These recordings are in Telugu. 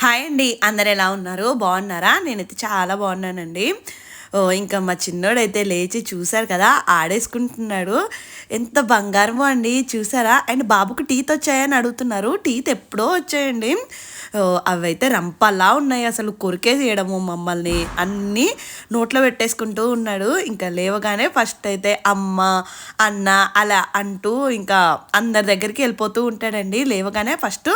హాయ్ అండి. అందరు ఎలా ఉన్నారు? బాగున్నారా? నేనైతే చాలా బాగున్నానండి. ఓ ఇంకా మా చిన్నోడైతే లేచి చూశారు కదా ఆడేసుకుంటున్నాడు. ఎంత బంగారమో అండి చూసారా? అండ్ బాబుకు టీత్ వచ్చాయని అడుగుతున్నారు. టీత్ ఎప్పుడో వచ్చాయండి. అవైతే రంపలా ఉన్నాయి అసలు కొరికేసేయడము మమ్మల్ని అన్నీ నోట్లో పెట్టేసుకుంటూ ఉన్నాడు. ఇంకా లేవగానే ఫస్ట్ అయితే అమ్మ అన్న అలా అంటూ ఇంకా అందరి దగ్గరికి వెళ్ళిపోతూ ఉంటాడండి. లేవగానే ఫస్ట్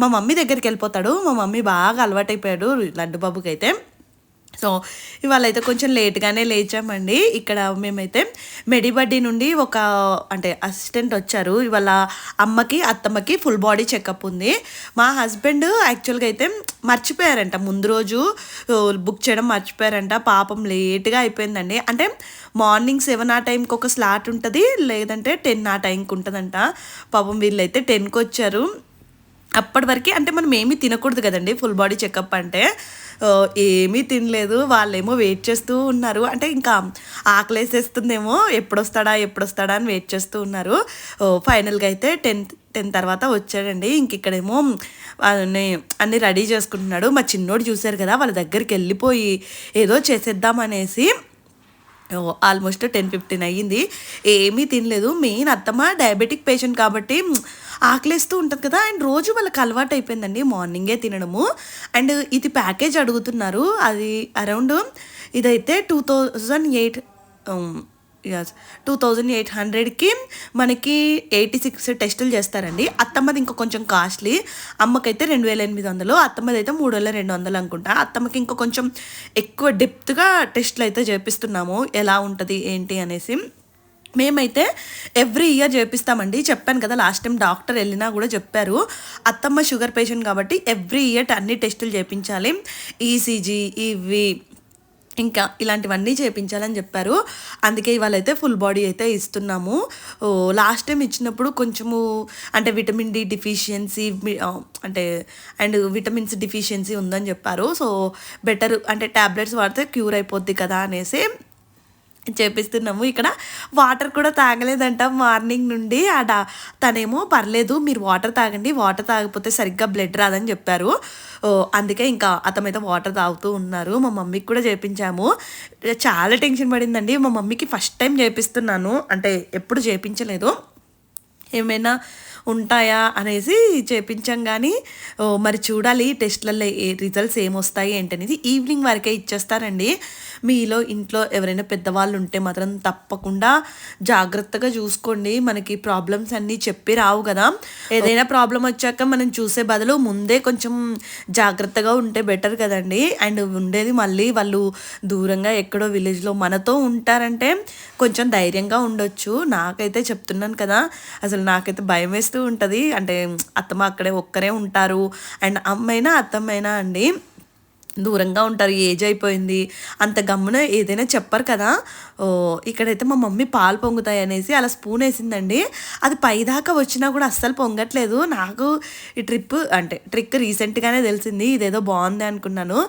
మా మమ్మీ దగ్గరికి వెళ్ళిపోతాడు. మా మమ్మీ బాగా అలవాటైపోయాడు లడ్డు బాబుకి అయితే సో ఇవాళ అయితే కొంచెం లేట్గానే లేచామండి. ఇక్కడ మేమైతే మెడిబడ్డీ నుండి ఒక అంటే అసిస్టెంట్ వచ్చారు. ఇవాళ అమ్మకి అత్తమ్మకి ఫుల్ బాడీ చెకప్ ఉంది. మా హస్బెండ్ యాక్చువల్గా అయితే మర్చిపోయారంట. ముందు రోజు బుక్ చేయడం మర్చిపోయారంట. పాపం లేట్గా అయిపోయిందండి. అంటే మార్నింగ్ సెవెన్ ఆ టైంకి ఒక స్లాట్ ఉంటుంది లేదంటే టెన్ ఆ టైంకి ఉంటుందంట. పాపం వీళ్ళైతే టెన్కి వచ్చారు అప్పటి వరకు అంటే మనం ఏమీ తినకూడదు కదండి ఫుల్ బాడీ చెకప్ అంటే. ఏమీ తినలేదు వాళ్ళేమో వెయిట్ చేస్తూ ఉన్నారు. అంటే ఇంకా ఆకలేసేస్తుందేమో ఎప్పుడు వస్తాడా ఎప్పుడు వస్తాడా అని వెయిట్ చేస్తూ ఉన్నారు. ఫైనల్గా అయితే టెన్ టెన్ తర్వాత వచ్చాడండి ఇంక ఇక్కడేమో అన్నీ అన్ని రెడీ చేసుకుంటున్నాడు. మా చిన్నోడు చూశారు కదా వాళ్ళ దగ్గరికి వెళ్ళిపోయి ఏదో చేసేద్దామనేసి ఆల్మోస్ట్ టెన్ ఫిఫ్టీన్ అయ్యింది. ఏమీ తినలేదు. మెయిన్ అత్తమ్మ డయాబెటిక్ పేషెంట్ కాబట్టి ఆకలిస్తూ ఆకలేస్తూ ఉంటుంది కదా. అండ్ రోజు వాళ్ళకి అలవాటు అయిపోయిందండి మార్నింగే తినడము. అండ్ ఇది ప్యాకేజ్ అడుగుతున్నారు. అది అరౌండ్ ఇదైతే two thousand eight two thousand eight హండ్రెడ్కి మనకి ఎయిటీ సిక్స్ టెస్టులు చేస్తారండి. అత్తమ్మది ఇంకా కొంచెం కాస్ట్లీ అమ్మకైతే రెండు వేల ఎనిమిది వందలు అత్తమ్మది అయితే మూడు వేల రెండు వందలు అనుకుంటా. అత్తమ్మకి ఇంకా కొంచెం ఎక్కువ డెప్త్గా టెస్ట్లు అయితే చేపిస్తున్నాము. ఎలా ఉంటుంది ఏంటి అనేసి. మేమైతే ఎవ్రీ ఇయర్ చేపిస్తామండి. చెప్పాను కదా లాస్ట్ టైం డాక్టర్ వెళ్ళినా కూడా చెప్పారు. అత్తమ్మ షుగర్ పేషెంట్ కాబట్టి ఎవ్రీ ఇయర్ అన్ని టెస్టులు చేయించాలి ఈసీజీ ఇవి ఇంకా ఇలాంటివన్నీ చేయించాలని చెప్పారు. అందుకే ఇవాళ అయితే ఫుల్ బాడీ అయితే ఇస్తున్నాము. లాస్ట్ టైం ఇచ్చినప్పుడు కొంచెము అంటే విటమిన్ డి డిఫిషియన్సీ అంటే అండ్ విటమిన్స్ డిఫిషియన్సీ ఉందని చెప్పారు. సో బెటర్ అంటే ట్యాబ్లెట్స్ వాడితే క్యూర్ అయిపోద్ది కదా అనేసి చేపిస్తున్నాము. ఇక్కడ వాటర్ కూడా తాగలేదంట మార్నింగ్ నుండి. ఆడ తనేమో పర్లేదు మీరు వాటర్ తాగండి వాటర్ తాగకపోతే సరిగ్గా బ్లడ్ రాదని చెప్పారు. అందుకే ఇంకా అతమైతే వాటర్ తాగుతూ ఉన్నారు. మా మమ్మీకి కూడా చేపించాము. చాలా టెన్షన్ పడిందండి. మా మమ్మీకి ఫస్ట్ టైం చేపిస్తున్నాను. అంటే ఎప్పుడు చేపించలేదు. ఏమైనా ఉంటాయా అనేసి చేపించాం కానీ మరి చూడాలి టెస్ట్లలో ఏ రిజల్ట్స్ ఏమొస్తాయి ఏంటనేది ఈవినింగ్ వరకే ఇచ్చేస్తారండి. మీలో ఇంట్లో ఎవరైనా పెద్దవాళ్ళు ఉంటే మాత్రం తప్పకుండా జాగ్రత్తగా చూసుకోండి. మనకి ప్రాబ్లమ్స్ అన్నీ చెప్పి రావు కదా. ఏదైనా ప్రాబ్లం వచ్చాక మనం చూసే బదులు ముందే కొంచెం జాగ్రత్తగా ఉంటే బెటర్ కదండి. అండ్ ఉండేది మళ్ళీ వాళ్ళు దూరంగా ఎక్కడో విలేజ్లో మనతో ఉంటారంటే కొంచెం ధైర్యంగా ఉండొచ్చు. నాకైతే చెప్తున్నాను కదా అసలు నాకైతే భయం వేస్తూ ఉంటుంది. అంటే అత్తమ్మ అక్కడే ఒక్కరే ఉంటారు. అండ్ అమ్మైనా అత్తమ్మైనా అండి దూరంగా ఉంటారు ఏజ్ అయిపోయింది. అంత గమ్మున ఏదైనా చెప్పరు కదా. ఓ ఇక్కడైతే మా మమ్మీ పాలు పొంగుతాయి అనేసి అలా స్పూన్ వేసిందండి. అది పైదాకా వచ్చినా కూడా అస్సలు పొంగట్లేదు. నాకు ఈ ట్రిప్ అంటే ట్రిక్ రీసెంట్గానే తెలిసింది. ఇదేదో బాగుంది అనుకున్నాను.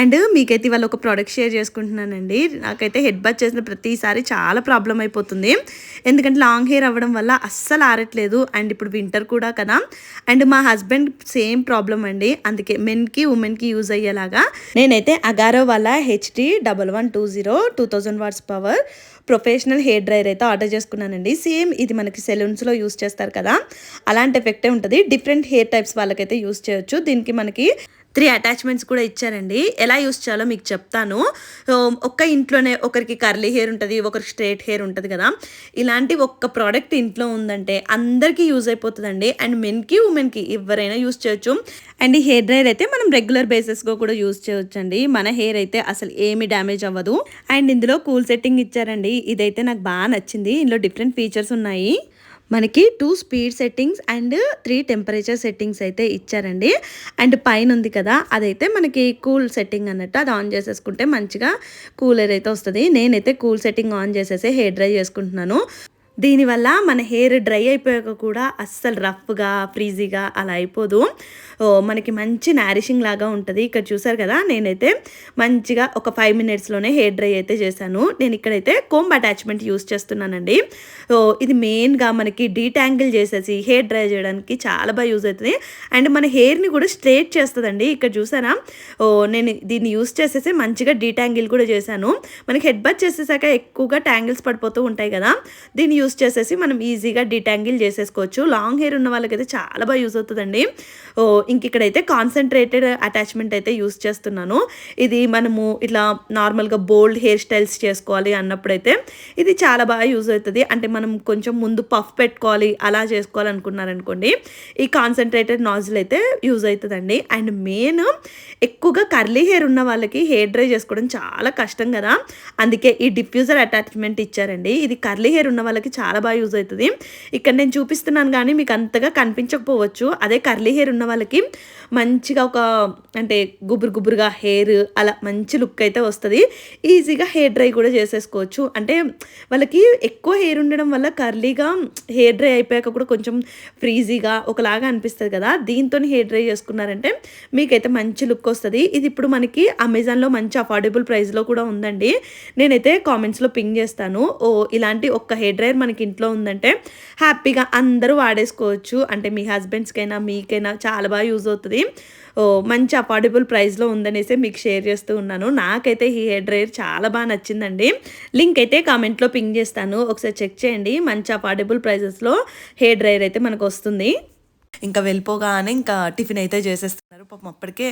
అండ్ మీకైతే ఇవాళ ఒక ప్రోడక్ట్ షేర్ చేసుకుంటున్నానండి. నాకైతే హెడ్ బాత్ చేసిన ప్రతిసారి చాలా ప్రాబ్లం అయిపోతుంది. ఎందుకంటే లాంగ్ హెయిర్ అవ్వడం వల్ల అస్సలు ఆరట్లేదు. అండ్ ఇప్పుడు వింటర్ కూడా కదా. అండ్ మా హస్బెండ్ సేమ్ ప్రాబ్లం అండి. అందుకే మెన్కి ఉమెన్కి యూజ్ అయ్యేలాగా. నేనైతే అగారో వాళ్ళ HD double one two zero two thousand watts power professional hair dryer అయితే ఆర్డర్ చేసుకున్నానండి. సేమ్ ఇది మనకి సెలూన్స్లో యూస్ చేస్తారు కదా. అలాంటి ఎఫెక్టే ఉంటుంది. డిఫరెంట్ హెయిర్ టైప్స్ వాళ్ళకైతే యూస్ చేయొచ్చు. దీనికి మనకి త్రీ అటాచ్మెంట్స్ కూడా ఇచ్చారండి. ఎలా యూస్ చేయాలో మీకు చెప్తాను. ఒక్క ఇంట్లోనే ఒకరికి కర్లీ హెయిర్ ఉంటుంది ఒకరికి స్ట్రేట్ హెయిర్ ఉంటుంది కదా. ఇలాంటి ఒక్క ప్రోడక్ట్ ఇంట్లో ఉందంటే అందరికీ యూజ్ అయిపోతుందండి. అండ్ మెన్కి ఉమెన్కి ఎవరైనా యూస్ చేయొచ్చు. అండ్ ఈ హెయిర్ డ్రైర్ అయితే మనం రెగ్యులర్ బేసిస్గా కూడా యూస్ చేయొచ్చండి. మన హెయిర్ అయితే అసలు ఏమి డ్యామేజ్ అవ్వదు. అండ్ ఇందులో కూల్ సెట్టింగ్ ఇచ్చారండి. ఇదైతే నాకు బాగా నచ్చింది. ఇందులో డిఫరెంట్ ఫీచర్స్ ఉన్నాయి. మనకి two speed settings and three temperature settings అయితే ఇచ్చారండి. అండ్ పైన ఉంది కదా అదైతే మనకి కూల్ సెట్టింగ్ అన్నట్టు అది ఆన్ చేసేసుకుంటే మంచిగా కూలర్ అయితే వస్తుంది. నేనైతే కూల్ సెట్టింగ్ ఆన్ చేసేసి హెయిర్ డ్రై చేసుకుంటున్నాను. దీనివల్ల మన హెయిర్ డ్రై అయిపోయాక కూడా అస్సలు రఫ్గా ఫ్రీజీగా అలా అయిపోదు. ఓ, మనకి మంచి నారిషింగ్ లాగా ఉంటుంది. ఇక్కడ చూసారు కదా నేనైతే మంచిగా ఒక ఫైవ్ మినిట్స్లోనే హెయిర్ డ్రై అయితే చేశాను. నేను ఇక్కడైతే కోంబ్ అటాచ్మెంట్ యూస్ చేస్తున్నానండి. ఇది మెయిన్గా మనకి డీటాంగిల్ చేసేసి హెయిర్ డ్రై చేయడానికి చాలా బాగా యూజ్ అవుతుంది. అండ్ మన హెయిర్ని కూడా స్ట్రేట్ చేస్తుందండి. ఇక్కడ చూసారా? ఓ నేను దీన్ని యూస్ చేసేసి మంచిగా డీటాంగిల్ కూడా చేశాను. మనకి హెడ్ బత్ చేసేసాక ఎక్కువగా ట్యాంగిల్స్ పడిపోతూ ఉంటాయి కదా దీన్ని యూస్ యూస్ చేసేసి మనం ఈజీగా డిటాంగిల్ చేసేసుకోవచ్చు. లాంగ్ హెయిర్ ఉన్న వాళ్ళకైతే చాలా బాగా యూస్ అవుతుందండి. ఓ ఇంక ఇక్కడైతే కాన్సన్ట్రేటెడ్ అటాచ్మెంట్ అయితే యూస్ చేస్తున్నాను. ఇది మనము ఇట్లా నార్మల్గా బోల్డ్ హెయిర్ స్టైల్స్ చేసుకోవాలి అన్నప్పుడైతే ఇది చాలా బాగా యూజ్ అవుతుంది. అంటే మనం కొంచెం ముందు పఫ్ పెట్టుకోవాలి అలా చేసుకోవాలి అనుకున్నారనుకోండి ఈ కాన్సన్ట్రేటెడ్ నాజిల్ అయితే యూజ్ అవుతుందండి. అండ్ మెయిన్ ఎక్కువగా కర్లీ హెయిర్ ఉన్న వాళ్ళకి హెయిర్ డ్రై చేసుకోవడం చాలా కష్టం కదా. అందుకే ఈ డిఫ్యూజర్ అటాచ్మెంట్ ఇచ్చారండి. ఇది కర్లీ హెయిర్ ఉన్న వాళ్ళకి చాలా బాగా యూజ్ అవుతుంది. ఇక్కడ నేను చూపిస్తున్నాను కానీ మీకు అంతగా కనిపించకపోవచ్చు. అదే కర్లీ హెయిర్ ఉన్న వాళ్ళకి మంచిగా ఒక అంటే గుబురు గుబురుగా హెయిర్ అలా మంచి లుక్ అయితే వస్తుంది. ఈజీగా హెయిర్ డ్రై కూడా చేసేసుకోవచ్చు. అంటే వాళ్ళకి ఎక్కువ హెయిర్ ఉండడం వల్ల కర్లీగా హెయిర్ డ్రై అయిపోయాక కూడా కొంచెం ఫ్రీజీగా ఒకలాగా అనిపిస్తుంది కదా. దీంతో హెయిర్ డ్రై చేసుకున్నారంటే మీకైతే మంచి లుక్ వస్తుంది. ఇది ఇప్పుడు మనకి అమెజాన్లో మంచి అఫోర్డబుల్ ప్రైస్లో కూడా ఉందండి. నేనైతే కామెంట్స్లో పింగ్ చేస్తాను. ఓ ఇలాంటి ఒక్క హెయిర్ డ్రైయర్ మనకి ఇంట్లో ఉందంటే హ్యాపీగా అందరూ వాడేసుకోవచ్చు. అంటే మీ హస్బెండ్స్కైనా మీకైనా చాలా బాగా యూజ్ అవుతుంది. ఓ మంచి అఫోర్డబుల్ ప్రైస్లో ఉందనేసి మీకు షేర్ చేస్తూ ఉన్నాను. నాకైతే ఈ హెయిర్ డ్రైయర్ చాలా బాగా నచ్చిందండి. లింక్ అయితే కామెంట్లో పింగ్ చేస్తాను. ఒకసారి చెక్ చేయండి. మంచి అఫోర్డబుల్ ప్రైజెస్లో హెయిర్ డ్రైయర్ అయితే మనకు వస్తుంది. ఇంకా వెళ్ళిపోగానే ఇంకా టిఫిన్ అయితే చేసేస్తున్నారు. పాపం అప్పటికే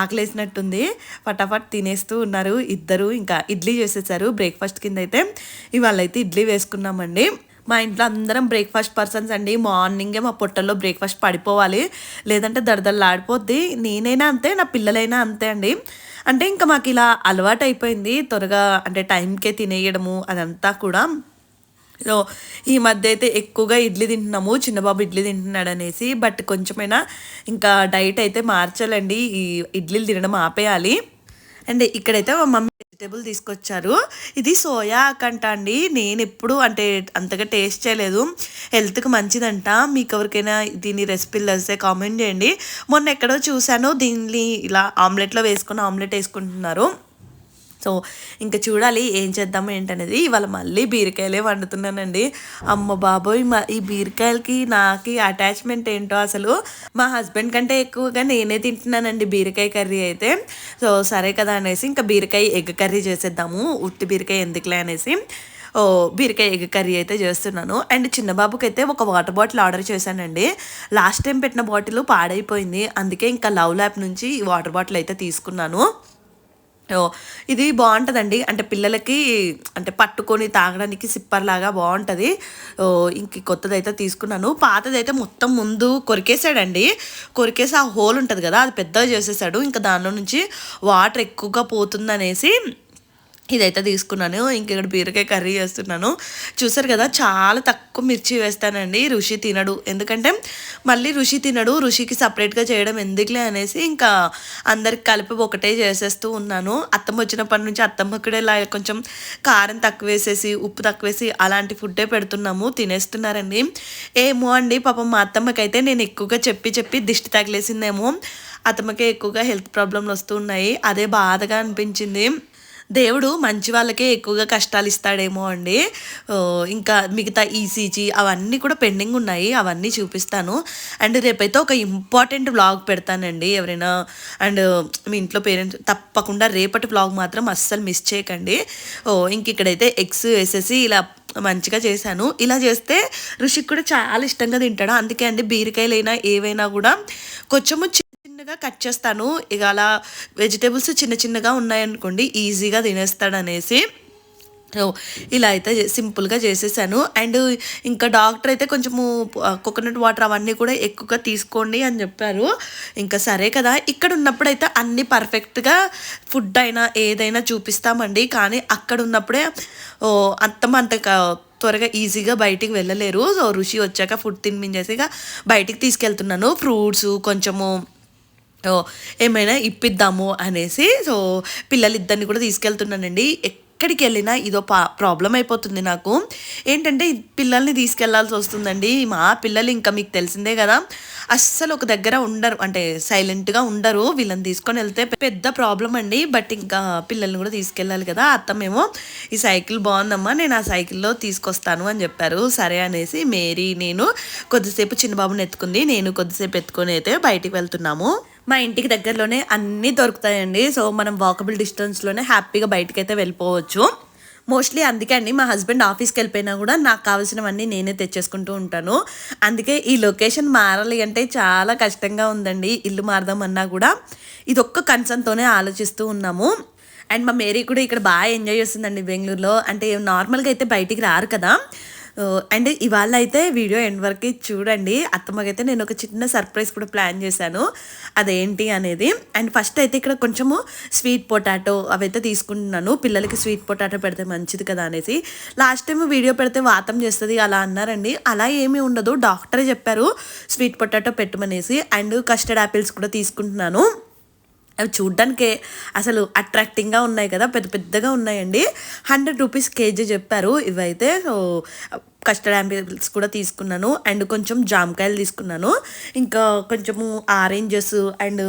ఆకలేసినట్టుంది. ఫటాఫట్ తినేస్తూ ఉన్నారు ఇద్దరు. ఇంకా ఇడ్లీ చేసేసారు బ్రేక్ఫాస్ట్ కింద అయితే ఇవాళ అయితే ఇడ్లీ వేసుకున్నామండి. మా ఇంట్లో అందరం బ్రేక్ఫాస్ట్ పర్సన్స్ అండి. మార్నింగే మా పొట్టల్లో బ్రేక్ఫాస్ట్ పడిపోవాలి. లేదంటే దడదల్లాడిపోద్ది నేనైనా అంతే నా పిల్లలైనా అంతే అండి. అంటే ఇంకా మాకు ఇలా అలవాటు అయిపోయింది త్వరగా అంటే టైంకే తినేయడము అదంతా కూడా. సో ఈ మధ్య అయితే ఎక్కువగా ఇడ్లీ తింటున్నాము చిన్నబాబు ఇడ్లీ తింటున్నాడు అనేసి బట్ కొంచెమైనా ఇంకా డైట్ అయితే మార్చాలండి. ఈ ఇడ్లీలు తినడం ఆపేయాలి. అండ్ ఇక్కడైతే మా మమ్మీ వెజిటేబుల్ తీసుకొచ్చారు. ఇది సోయా కంట అండి. నేను ఎప్పుడు అంటే అంతగా టేస్ట్ చేయలేదు. హెల్త్కి మంచిదంట. మీకు ఎవరికైనా దీని రెసిపీలు తెలిస్తే కామెంట్ చేయండి. మొన్న ఎక్కడో చూశాను దీన్ని ఇలా ఆమ్లెట్లో వేసుకుని ఆమ్లెట్ వేసుకుంటున్నారు. సో ఇంకా చూడాలి ఏం చేద్దాం ఏంటనేది. ఇవాళ మళ్ళీ బీరకాయలే వండుతున్నానండి. అమ్మ బాబోయ్ మా ఈ బీరకాయలకి నాకు అటాచ్మెంట్ ఏంటో అసలు మా హస్బెండ్ కంటే ఎక్కువగా నేనే తింటున్నానండి బీరకాయ కర్రీ అయితే. సో సరే కదా అనేసి ఇంకా బీరకాయ ఎగ్ కర్రీ చేసేద్దాము. ఉట్టి బీరకాయ ఎందుకులే అనేసి. ఓ బీరకాయ ఎగ్ కర్రీ అయితే చేస్తున్నాను. అండ్ చిన్న బాబుకి అయితే ఒక వాటర్ బాటిల్ ఆర్డర్ చేశానండి. లాస్ట్ టైం పెట్టిన బాటిల్ పాడైపోయింది. అందుకే ఇంకా లవ్ ల్యాప్ నుంచి ఈ వాటర్ బాటిల్ అయితే తీసుకున్నాను. ఇది బాగుంటుందండి. అంటే పిల్లలకి అంటే పట్టుకొని తాగడానికి సిప్పర్ లాగా బాగుంటుంది ఇంక కొత్తది అయితే తీసుకున్నాను. పాతదైతే మొత్తం ముందు కొరికేసాడండి. కొరికేసి ఆ హోల్ ఉంటుంది కదా అది పెద్దగా చేసేసాడు. ఇంకా దానిలో నుంచి వాటర్ ఎక్కువగా పోతుందనేసి ఇదైతే తీసుకున్నాను. ఇంక ఇక్కడ బీరకాయ కర్రీ చేస్తున్నాను. చూసారు కదా చాలా తక్కువ మిర్చి వేస్తానండి. రుషి తినడు. ఎందుకంటే మళ్ళీ రుషి తినడు. రుషికి సపరేట్గా చేయడం ఎందుకులే అనేసి ఇంకా అందరికి కలిపి ఒకటే చేసేస్తూ ఉన్నాను. అత్తమ్మ వచ్చినప్పటి నుంచి అత్తమ్మ కూడా ఇలా కొంచెం కారం తక్కువ వేసేసి ఉప్పు తక్కువ వేసి అలాంటి ఫుడ్డే పెడుతున్నాము. తినేస్తున్నారండి. ఏమో అండి పాపం మా అత్తమ్మకైతే నేను ఎక్కువగా చెప్పి చెప్పి దిష్టి తగిలేసిందేమో. అత్తమ్మకే ఎక్కువగా హెల్త్ ప్రాబ్లంలు వస్తున్నాయి అదే బాధగా అనిపించింది. దేవుడు మంచి వాళ్ళకే ఎక్కువగా కష్టాలు ఇస్తాడేమో అండి. ఇంకా మిగతా ఈసీజీ అవన్నీ కూడా పెండింగ్ ఉన్నాయి. అవన్నీ చూపిస్తాను. అండ్ రేపైతే ఒక ఇంపార్టెంట్ వ్లాగ్ పెడతానండి ఎవరైనా. అండ్ మీ ఇంట్లో పేరెంట్స్ తప్పకుండా రేపటి వ్లాగ్ మాత్రం అస్సలు మిస్ చేయకండి. ఓ ఇంక ఇక్కడైతే ఎగ్స్ వేసేసి ఇలా మంచిగా చేశాను. ఇలా చేస్తే ఋషికి కూడా చాలా ఇష్టంగా తింటాడు? అందుకే అండి బీరకాయలైనా ఏవైనా కూడా కొంచెము చిన్నగా కట్ చేస్తాను. ఇక అలా వెజిటేబుల్స్ చిన్న చిన్నగా ఉన్నాయనుకోండి ఈజీగా తినేస్తాడనేసి. ఇలా అయితే సింపుల్గా చేసేసాను. అండ్ ఇంకా డాక్టర్ అయితే కొంచెము కోకోనట్ వాటర్ అవన్నీ కూడా ఎక్కువగా తీసుకోండి అని చెప్పారు. ఇంకా సరే కదా ఇక్కడ ఉన్నప్పుడైతే అన్నీ పర్ఫెక్ట్గా ఫుడ్ అయినా ఏదైనా చూపిస్తామండి. కానీ అక్కడ ఉన్నప్పుడే ఓ అంతమ అంత త్వరగా ఈజీగా బయటికి వెళ్ళలేరు. సో రుషి వచ్చాక ఫుడ్ తినిపించేసి ఇక బయటికి తీసుకెళ్తున్నాను. ఫ్రూట్స్ కొంచెము ఏమైనా ఇప్పిద్దాము అనేసి సో పిల్లలిద్దరిని కూడా తీసుకెళ్తున్నానండి. ఎక్కడికి వెళ్ళినా ఇదో పా ప్రాబ్లం అయిపోతుంది నాకు. ఏంటంటే పిల్లల్ని తీసుకెళ్ళాల్సి వస్తుందండి. మా పిల్లలు ఇంకా మీకు తెలిసిందే కదా. అస్సలు ఒక దగ్గర ఉండరు అంటే సైలెంట్గా ఉండరు. వీళ్ళని తీసుకొని వెళ్తే పెద్ద ప్రాబ్లం అండి. బట్ ఇంకా పిల్లల్ని కూడా తీసుకెళ్ళాలి కదా. అత్తమేమో ఈ సైకిల్ బాగుందమ్మా నేను ఆ సైకిల్లో తీసుకొస్తాను అని చెప్పారు. సరే అనేసి మేరీ నేను కొద్దిసేపు చిన్నబాబుని ఎత్తుకుంది. నేను కొద్దిసేపు ఎత్తుకొని అయితే బయటికి వెళ్తున్నాము. మా ఇంటికి దగ్గరలోనే అన్నీ దొరుకుతాయండి. సో మనం వాకబుల్ డిస్టెన్స్లోనే హ్యాపీగా బయటకైతే అయితే వెళ్ళిపోవచ్చు. మోస్ట్లీ అందుకే అండి మా హస్బెండ్ ఆఫీస్కి వెళ్ళిపోయినా కూడా నాకు కావాల్సినవన్నీ నేనే తెచ్చేసుకుంటూ ఉంటాను. అందుకే ఈ లొకేషన్ మారాలి అంటే చాలా కష్టంగా ఉందండి. ఇల్లు మారదామన్నా కూడా ఇది ఒక్క కన్సర్న్తోనే ఆలోచిస్తూ ఉన్నాము. అండ్ మా మేరీ కూడా ఇక్కడ బాగా ఎంజాయ్ చేస్తుందండి బెంగళూరులో. అంటే నార్మల్గా అయితే బయటికి రారు కదా. అండ్ ఇవాళ అయితే వీడియో ఎండ్ వరకు చూడండి. అత్తమ్మకైతే నేను ఒక చిన్న సర్ప్రైజ్ కూడా ప్లాన్ చేశాను. అదేంటి అనేది. అండ్ ఫస్ట్ అయితే ఇక్కడ కొంచెము స్వీట్ పొటాటో అవైతే తీసుకుంటున్నాను. పిల్లలకి స్వీట్ పొటాటో పెడితే మంచిది కదా అనేసి. లాస్ట్ టైం వీడియో పెడితే వాతం చేస్తుంది అలా అన్నారండి. అలా ఏమీ ఉండదు. డాక్టరే చెప్పారు స్వీట్ పొటాటో పెట్టమనేసి. అండ్ కస్టర్డ్ యాపిల్స్ కూడా తీసుకుంటున్నాను. అవి చూడ్డానికి అసలు అట్రాక్టింగ్గా ఉన్నాయి కదా. పెద్ద పెద్దగా ఉన్నాయండి. హండ్రెడ్ రూపీస్ కేజీ చెప్పారు ఇవైతే. సో కస్టర్డ్ యాంపిల్స్ కూడా తీసుకున్నాను. అండ్ కొంచెం జామకాయలు తీసుకున్నాను. ఇంకా కొంచెము ఆరెంజెస్ అండ్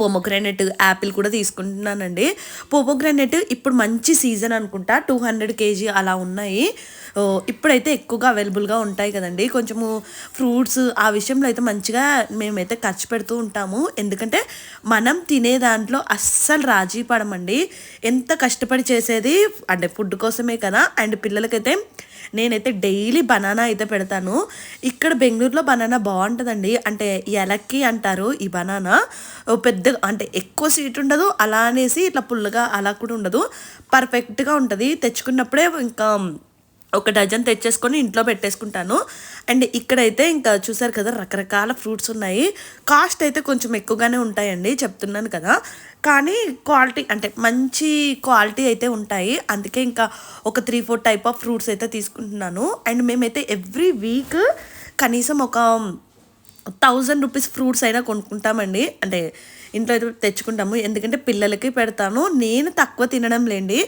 పోమోగ్రానెట్ యాపిల్ కూడా తీసుకుంటున్నానండి. పోమోగ్రానెట్ ఇప్పుడు మంచి సీజన్ అనుకుంటా. టూ హండ్రెడ్ కేజీ అలా ఉన్నాయి. ఇప్పుడైతే ఎక్కువగా అవైలబుల్గా ఉంటాయి కదండి. కొంచెము ఫ్రూట్స్ ఆ విషయంలో అయితే మంచిగా మేమైతే ఖర్చు పెడుతూ ఉంటాము. ఎందుకంటే మనం తినే దాంట్లో అస్సలు రాజీ పడమండి. ఎంత కష్టపడి చేసేది అంటే ఫుడ్ కోసమే కదా. అండ్ పిల్లలకైతే నేనైతే డైలీ బనానా అయితే పెడతాను. ఇక్కడ బెంగళూరులో బనానా బాగుంటుందండి. అంటే ఎలక్కి అంటారు ఈ బనానా. ఓ పెద్ద అంటే ఎక్కువ స్వీట్ ఉండదు. అలా అనేసి ఇట్లా పుల్లగా అలా కూడా ఉండదు. పర్ఫెక్ట్గా ఉంటుంది. తెచ్చుకున్నప్పుడే ఇంకా ఒక డజన్ తెచ్చేసుకొని ఇంట్లో పెట్టేసుకుంటాను. అండ్ ఇక్కడైతే ఇంకా చూసారు కదా రకరకాల ఫ్రూట్స్ ఉన్నాయి. కాస్ట్ అయితే కొంచెం ఎక్కువగానే ఉంటాయండి చెప్తున్నాను కదా. కానీ క్వాలిటీ అంటే మంచి క్వాలిటీ అయితే ఉంటాయి. అందుకే ఇంకా ఒక three four type of fruits అయితే తీసుకుంటున్నాను. అండ్ మేమైతే ఎవ్రీ వీక్ కనీసం ఒక థౌజండ్ రూపీస్ ఫ్రూట్స్ అయినా కొనుక్కుంటామండి. అంటే ఇంట్లో అయితే తెచ్చుకుంటాము. ఎందుకంటే పిల్లలకి పెడతాను. నేను తక్కువ తినడం లేండి.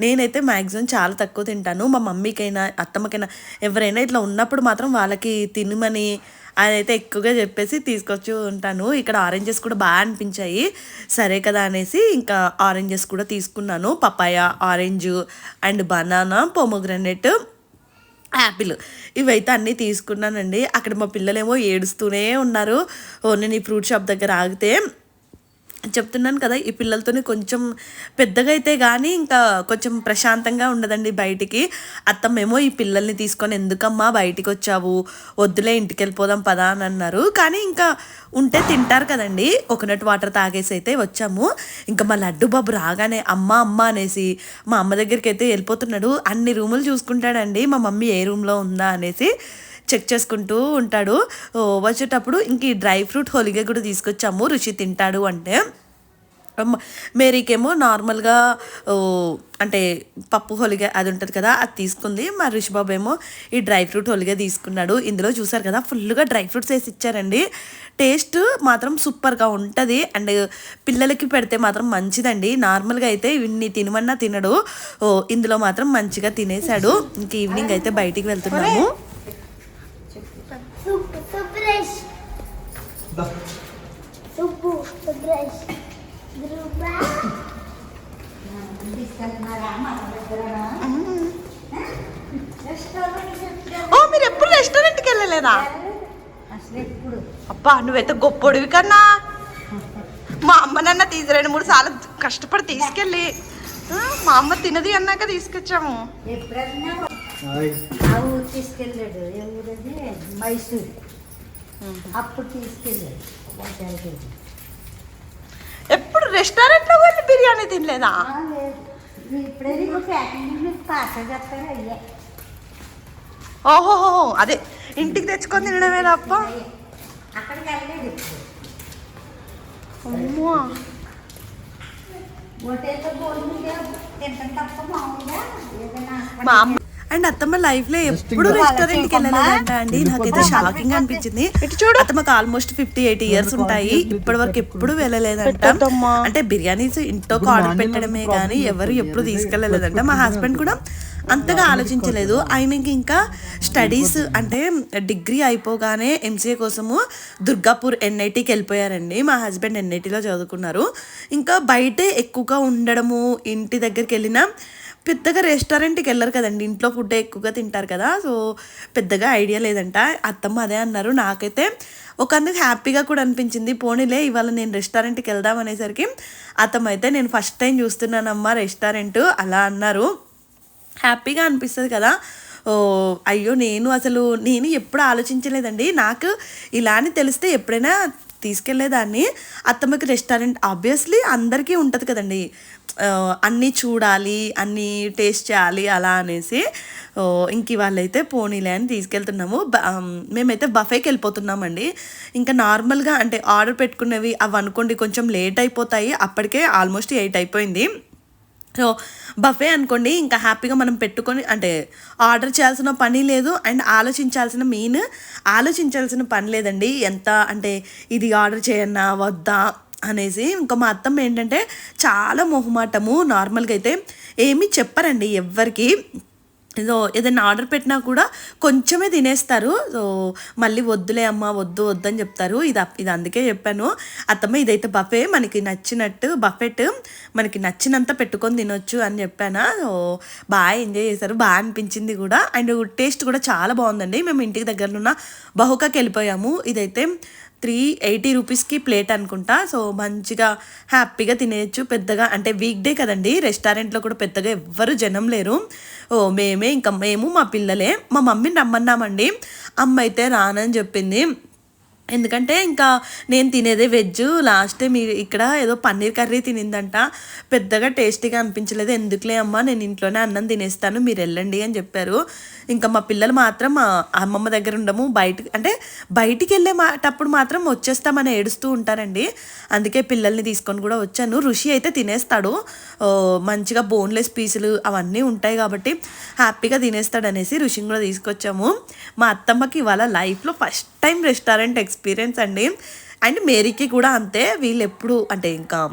నేనైతే మ్యాక్సిమం చాలా తక్కువ తింటాను. మా మమ్మీకైనా అత్తమ్మకైనా ఎవరైనా ఇట్లా ఉన్నప్పుడు మాత్రం వాళ్ళకి తినమని అదైతే ఎక్కువగా చెప్పేసి తీసుకొచ్చి ఉంటాను. ఇక్కడ ఆరెంజెస్ కూడా బాగా అనిపించాయి. సరే కదా అనేసి ఇంకా ఆరెంజెస్ కూడా తీసుకున్నాను. Papaya orange and banana pomegranate apple ఇవైతే అన్నీ తీసుకున్నానండి. అక్కడ మా పిల్లలేమో ఏడుస్తూనే ఉన్నారు. ఓ నేను ఈ ఫ్రూట్ షాప్ దగ్గర ఆగితే చెప్తున్నాను కదా ఈ పిల్లలతోనే కొంచెం పెద్దగా అయితే కానీ ఇంకా కొంచెం ప్రశాంతంగా ఉండదండి బయటికి. అత్తమ్మేమో ఈ పిల్లల్ని తీసుకొని ఎందుకమ్మా బయటికి వచ్చావు వద్దులే ఇంటికి వెళ్ళిపోదాం పదా అని అన్నారు. కానీ ఇంకా ఉంటే తింటారు కదండి. కోకోనట్ వాటర్ తాగేసి అయితే వచ్చాము. ఇంకా మా లడ్డు బాబు రాగానే అమ్మ అమ్మ అనేసి మా అమ్మ దగ్గరికి అయితే వెళ్ళిపోతున్నాడు. అన్ని రూములు చూసుకుంటాడండి. మా మమ్మీ ఏ రూమ్లో ఉందా అనేసి చెక్ చేసుకుంటూ ఉంటాడు. వచ్చేటప్పుడు ఇంక ఈ డ్రై ఫ్రూట్ హోలిగా కూడా తీసుకొచ్చాము. రుచి తింటాడు అంటే. మేరీకేమో నార్మల్గా ఓ, అంటే పప్పు హోలిగా అది ఉంటుంది కదా అది తీసుకుంది. మా రిషిబాబు ఏమో ఈ డ్రై ఫ్రూట్ హోలిగా తీసుకున్నాడు. ఇందులో చూసారు కదా ఫుల్గా డ్రై ఫ్రూట్స్ వేసి ఇచ్చారండి. టేస్ట్ మాత్రం సూపర్గా ఉంటుంది. అండ్ పిల్లలకి పెడితే మాత్రం మంచిదండి. నార్మల్గా అయితే ఇన్ని తినమన్నా తినడు. ఓ ఇందులో మాత్రం మంచిగా తినేశాడు. ఇంక ఈవినింగ్ అయితే బయటికి వెళ్తున్నాము. Super, super Subu, super Berubah. ఓ మీరు ఎప్పుడు రెస్టారెంట్కి వెళ్ళలేదా? అసలు ఎప్పుడు అబ్బా నువ్వైతే గొప్పడివి కన్నా. మా అమ్మ నాన్న తీసి రెండు మూడు సార్లు కష్టపడి తీసుకెళ్ళి మా అమ్మ తినది అన్నాక తీసుకొచ్చాము. తీసుకెళ్ళాడు. మైసూర్. అప్పుడు తీసుకెళ్ళాడు. హోటల్కి. ఎప్పుడు రెస్టారెంట్లో వెళ్ళి బిర్యానీ తినలేదా? ఓహోహో అదే ఇంటికి తెచ్చుకొని తినడమే తప్ప? అమ్మో. మా అమ్మ అండ్ అత్తమ్మ లైఫ్లో ఎప్పుడు రెస్టారెంట్కి వెళ్ళలేదంట అండి. నాకైతే షాకింగ్ అనిపించింది. అత్తమ్మకి ఆల్మోస్ట్ ఫిఫ్టీ ఎయిటీ ఇయర్స్ ఉంటాయి. ఇప్పటి వరకు ఎప్పుడు వెళ్ళలేదంట. అంటే బిర్యానీస్ ఇంట్లోకి ఆర్డర్ పెట్టడమే కానీ ఎవరు ఎప్పుడు తీసుకెళ్ళలేదంట. మా హస్బెండ్ కూడా అంతగా ఆలోచించలేదు. ఆయనకి ఇంకా స్టడీస్ అంటే డిగ్రీ అయిపోగానే ఎంసీఏ కోసము దుర్గాపూర్ ఎన్ఐటికి వెళ్ళిపోయారండి. మా హస్బెండ్ ఎన్ఐటిలో చదువుకున్నారు. ఇంకా బయటే ఎక్కువగా ఉండడము ఇంటి దగ్గరికి వెళ్ళినా పెద్దగా రెస్టారెంట్కి వెళ్ళరు కదండి. ఇంట్లో ఫుడ్ ఎక్కువగా తింటారు కదా. సో పెద్దగా ఐడియా లేదంట. అత్తమ్మ అదే అన్నారు. నాకైతే ఒకందుకు హ్యాపీగా కూడా అనిపించింది. పోనీలే ఇవాళ నేను రెస్టారెంట్కి వెళ్దాం అనేసరికి అత్తమ్మ అయితే నేను ఫస్ట్ టైం చూస్తున్నానమ్మా రెస్టారెంట్ అలా అన్నారు. హ్యాపీగా అనిపిస్తుంది కదా. ఓ అయ్యో నేను అసలు నేను ఎప్పుడు ఆలోచించలేదండి. నాకు ఇలా అని తెలిస్తే ఎప్పుడైనా తీసుకెళ్ళేదాన్ని అత్తమ్మకి రెస్టారెంట్ ఆబ్వియస్లీ అందరికీ ఉంటుంది కదండి. అన్నీ చూడాలి అన్నీ టేస్ట్ చేయాలి అలా అనేసి ఇంక ఇవాళైతే పోనీలే అని తీసుకెళ్తున్నాము. బ- మేమైతే బఫేకి వెళ్ళిపోతున్నామండి. ఇంకా నార్మల్గా అంటే ఆర్డర్ పెట్టుకునేవి అవి అనుకోండి కొంచెం లేట్ అయిపోతాయి. అప్పటికే ఆల్మోస్ట్ ఎయిట్ అయిపోయింది. సో బఫే అనుకోండి ఇంకా హ్యాపీగా మనం పెట్టుకొని అంటే ఆర్డర్ చేయాల్సిన పని లేదు అండ్ ఆలోచించాల్సిన మెయిన్ ఆలోచించాల్సిన పని లేదండి. ఎంత అంటే ఇది ఆర్డర్ చేయన్నా వద్దా అనేసి ఇంకా మా అత్తమ్మ ఏంటంటే చాలా మొహమాటము నార్మల్గా అయితే ఏమీ చెప్పరండి ఎవ్వరికి. ఏదో ఏదైనా ఆర్డర్ పెట్టినా కూడా కొంచెమే తినేస్తారు. సో మళ్ళీ వద్దులే అమ్మ వద్దు వద్దు అని చెప్తారు. ఇది ఇది అందుకే చెప్పాను. అత్తమ్మ ఇదైతే బఫే మనకి నచ్చినట్టు బఫెట్ మనకి నచ్చినంత పెట్టుకొని తినొచ్చు అని చెప్పాను. సో బాగా ఎంజాయ్ చేశారు. బాగా అనిపించింది కూడా. అండ్ టేస్ట్ కూడా చాలా బాగుందండి. మేము ఇంటికి దగ్గరలో ఉన్న బహుకాకి వెళ్ళిపోయాము. ఇదైతే త్రీ ఎయిటీ రూపీస్కి ప్లేట్ అనుకుంటా. సో మంచిగా హ్యాపీగా తినేయచ్చు. పెద్దగా అంటే వీక్ డే కదండి రెస్టారెంట్లో కూడా పెద్దగా ఎవ్వరు జనం లేరు. ఓ మేమే ఇంకా మేము మా పిల్లలే. మా మమ్మీని రమ్మన్నామండి. అమ్మ అయితే రానని చెప్పింది. ఎందుకంటే ఇంకా నేను తినేదే వెజ్ లాస్ట్ మీ ఇక్కడ ఏదో పన్నీర్ కర్రీ తినిందంట. పెద్దగా టేస్టీగా అనిపించలేదు. ఎందుకులే అమ్మా నేను ఇంట్లోనే అన్నం తినేస్తాను మీరు వెళ్ళండి అని చెప్పారు. ఇంకా మా పిల్లలు మాత్రం మా అమ్మమ్మ దగ్గర ఉండము. బయట అంటే బయటికి వెళ్ళే మాటప్పుడు మాత్రం వచ్చేస్తామని ఏడుస్తూ ఉంటారండి. అందుకే పిల్లల్ని తీసుకొని కూడా వచ్చాను. ఋషి అయితే తినేస్తాడు. మంచిగా బోన్లెస్ పీసులు అవన్నీ ఉంటాయి కాబట్టి హ్యాపీగా తినేస్తాడు అనేసి ఋషిని కూడా తీసుకొచ్చాము. మా అత్తమ్మకి ఇవాళ లైఫ్లో ఫస్ట్ టైం రెస్టారెంట్ ఎక్స్పీరియన్స్ అండి. అండ్ మేరీకి కూడా అంతే. వీళ్ళు ఎప్పుడు అంటే ఇంకా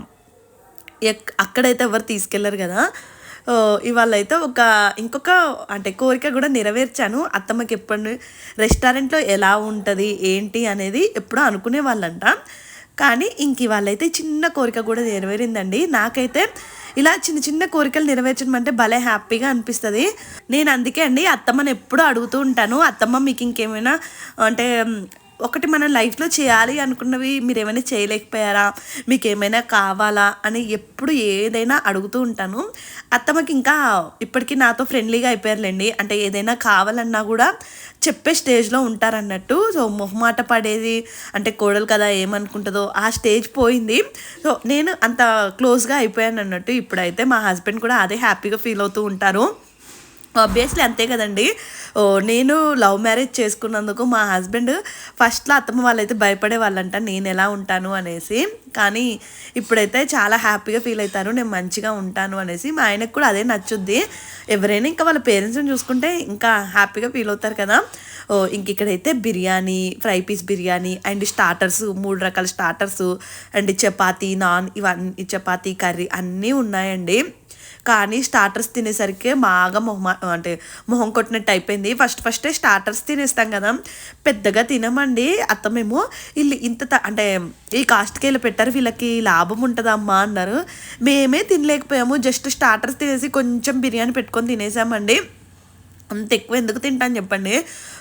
ఎక్- అక్కడైతే ఎవరు తీసుకెళ్ళరు కదా. ఇవాళ అయితే ఒక ఇంకొక అంటే కోరిక కూడా నెరవేర్చాను. అత్తమ్మకి ఎప్పుడు రెస్టారెంట్లో ఎలా ఉంటుంది ఏంటి అనేది ఎప్పుడో అనుకునే వాళ్ళంట. కానీ ఇంక ఇవాళైతే చిన్న కోరిక కూడా నెరవేరిందండి. నాకైతే ఇలా చిన్న చిన్న కోరికలు నెరవేర్చడం అంటే భలే హ్యాపీగా అనిపిస్తుంది. నేను అందుకే అండి అత్తమ్మని ఎప్పుడూ అడుగుతూ ఉంటాను. అత్తమ్మ మీకు ఇంకేమైనా అంటే ఒకటి మన లైఫ్లో చేయాలి అనుకున్నవి మీరు ఏమైనా చేయలేకపోయారా? మీకు ఏమైనా కావాలా? అని ఎప్పుడు ఏదైనా అడుగుతూ ఉంటాను. అత్తమ్మకి ఇంకా ఇప్పటికీ నాతో ఫ్రెండ్లీగా అయిపోయారులేండి. అంటే ఏదైనా కావాలన్నా కూడా చెప్పే స్టేజ్లో ఉంటారన్నట్టు. సో మొహమాట పడేది అంటే కోడలు కదా ఏమనుకుంటుందో ఆ స్టేజ్ పోయింది. సో నేను అంత క్లోజ్గా అయిపోయాను అన్నట్టు ఇప్పుడైతే మా హస్బెండ్ కూడా అదే హ్యాపీగా ఫీల్ అవుతూ ఉంటారు. ఆబ్వియస్లీ అంతే కదండి. ఓ, నేను లవ్ మ్యారేజ్ చేసుకున్నందుకు మా హస్బెండ్ ఫస్ట్లో అత్తమ్మ వాళ్ళైతే భయపడే వాళ్ళంట నేను ఎలా ఉంటాను అనేసి. కానీ ఇప్పుడైతే చాలా హ్యాపీగా ఫీల్ అవుతారు నేను మంచిగా ఉంటాను అనేసి. మా ఆయనకు కూడా అదే నచ్చుద్ది. ఎవరైనా ఇంకా వాళ్ళ పేరెంట్స్ని చూసుకుంటే ఇంకా హ్యాపీగా ఫీల్ అవుతారు కదా. ఓ ఇంక ఇక్కడైతే biryani fry piece biryani and starters మూడు రకాల స్టార్టర్స్ అండ్ చపాతీ నాన్ ఇవన్నీ చపాతీ కర్రీ అన్నీ ఉన్నాయండి. కానీ స్టార్టర్స్ తినేసరికి బాగా మొహం అంటే మొహం కొట్టినట్టు అయిపోయింది. ఫస్ట్ ఫస్టే స్టార్టర్స్ తినేస్తాం కదా. పెద్దగా తినమండి. అత్తమేమో వీళ్ళు ఇంత త- అంటే ఈ కాస్ట్కి వెళ్ళి పెట్టారు. వీళ్ళకి లాభం ఉంటుందమ్మా అన్నారు. మేమే తినలేకపోయాము. జస్ట్ స్టార్టర్స్ తినేసి కొంచెం బిర్యానీ పెట్టుకొని తినేసామండి. అంత ఎక్కువ ఎందుకు తింటాను చెప్పండి.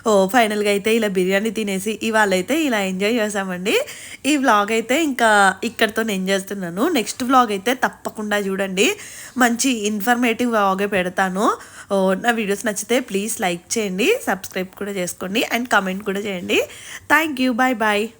ఓ ఫైనల్గా అయితే ఇలా బిర్యానీ తినేసి ఇవాళ అయితే ఇలా ఎంజాయ్ చేసామండి. ఈ వ్లాగ్ అయితే ఇంకా ఇక్కడితో నేను చేస్తున్నాను. నెక్స్ట్ వ్లాగ్ అయితే తప్పకుండా చూడండి. మంచి ఇన్ఫర్మేటివ్ వ్లాగే పెడతాను. ఓ, నా వీడియోస్ నచ్చితే ప్లీజ్ లైక్ చేయండి సబ్స్క్రైబ్ కూడా చేసుకోండి అండ్ కమెంట్ కూడా చేయండి. Thank you bye bye